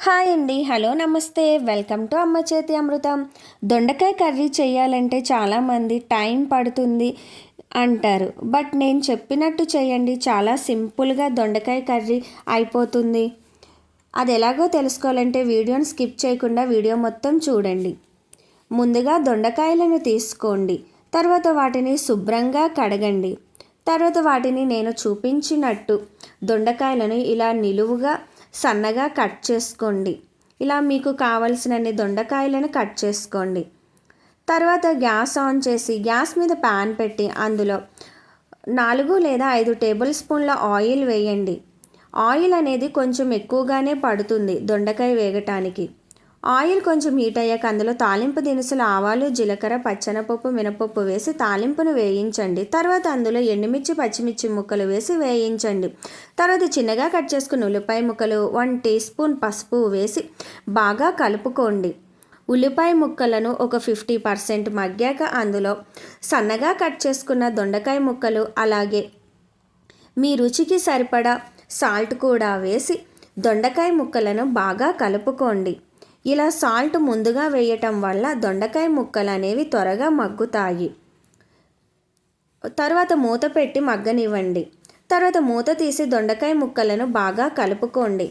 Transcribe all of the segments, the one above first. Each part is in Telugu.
హాయ్ అండి. హలో నమస్తే. వెల్కమ్ టు అమ్మ చేతి అమృతం. దొండకాయ కర్రీ చేయాలంటే చాలామంది టైం పడుతుంది అంటారు. బట్ నేను చెప్పినట్టు చేయండి. చాలా సింపుల్గా దొండకాయ కర్రీ అయిపోతుంది. అది ఎలాగో తెలుసుకోవాలంటే వీడియోని స్కిప్ చేయకుండా వీడియో మొత్తం చూడండి. ముందుగా దొండకాయలను తీసుకోండి. తర్వాత వాటిని శుభ్రంగా కడగండి. తర్వాత వాటిని నేను చూపించినట్టు దొండకాయలను ఇలా నిలువుగా సన్నగా కట్ చేసుకోండి. ఇలా మీకు కావలసినన్ని దొండకాయలను కట్ చేసుకోండి. తర్వాత గ్యాస్ ఆన్ చేసి గ్యాస్ మీద ప్యాన్ పెట్టి అందులో నాలుగు లేదా ఐదు టేబుల్ స్పూన్ల ఆయిల్ వేయండి. ఆయిల్ అనేది కొంచెం ఎక్కువగానే పడుతుంది దొండకాయ వేగటానికి. ఆయిల్ కొంచెం హీట్ అయ్యాక అందులో తాలింపు దినుసులు ఆవాలు జీలకర్ర పచ్చనపప్పు మినపప్పు వేసి తాలింపును వేయించండి. తర్వాత అందులో ఎండుమిర్చి పచ్చిమిర్చి ముక్కలు వేసి వేయించండి. తర్వాత చిన్నగా కట్ చేసుకున్న ఉల్లిపాయ ముక్కలు వన్ టీ స్పూన్ పసుపు వేసి బాగా కలుపుకోండి. ఉల్లిపాయ ముక్కలను ఒక ఫిఫ్టీ పర్సెంట్ మగ్గాక అందులో సన్నగా కట్ చేసుకున్న దొండకాయ ముక్కలు అలాగే మీ రుచికి సరిపడా సాల్ట్ కూడా వేసి దొండకాయ ముక్కలను బాగా కలుపుకోండి. ఇలా సాల్ట్ ముందుగా వేయటం వల్ల దొండకాయ ముక్కలు అనేవి త్వరగా మగ్గుతాయి. తర్వాత మూత పెట్టి మగ్గనివ్వండి. తర్వాత మూత తీసి దొండకాయ ముక్కలను బాగా కలుపుకోండి.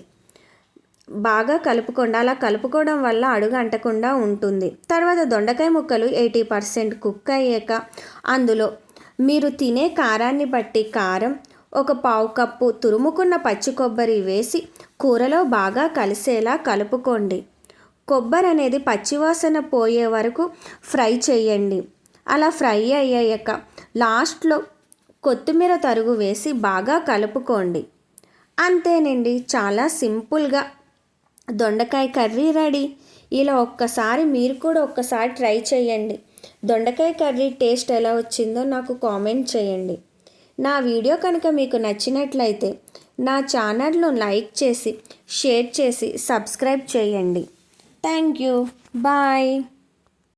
బాగా కలుపుకోండి. అలా కలుపుకోవడం వల్ల అడుగు అంటకుండా ఉంటుంది. తర్వాత దొండకాయ ముక్కలు ఎయిటీ పర్సెంట్ కుక్ అయ్యాక అందులో మీరు తినే కారాన్ని బట్టి కారం ఒక పావు కప్పు తురుముకున్న పచ్చి కొబ్బరి వేసి కూరలో బాగా కలిసేలా కలుపుకోండి. కొబ్బరి అనేది పచ్చివాసన పోయే వరకు ఫ్రై చేయండి. అలా ఫ్రై అయ్యాక లాస్ట్లో కొత్తిమీర తరుగు వేసి బాగా కలుపుకోండి. అంతేనండి చాలా సింపుల్గా దొండకాయ కర్రీ రెడీ. ఇలా ఒక్కసారి మీరు కూడా ఒక్కసారి ట్రై చేయండి. దొండకాయ కర్రీ టేస్ట్ ఎలా వచ్చిందో నాకు కామెంట్ చేయండి. నా వీడియో కనుక మీకు నచ్చినట్లయితే నా ఛానల్ను లైక్ చేసి షేర్ చేసి సబ్స్క్రైబ్ చేయండి. Thank you. Bye.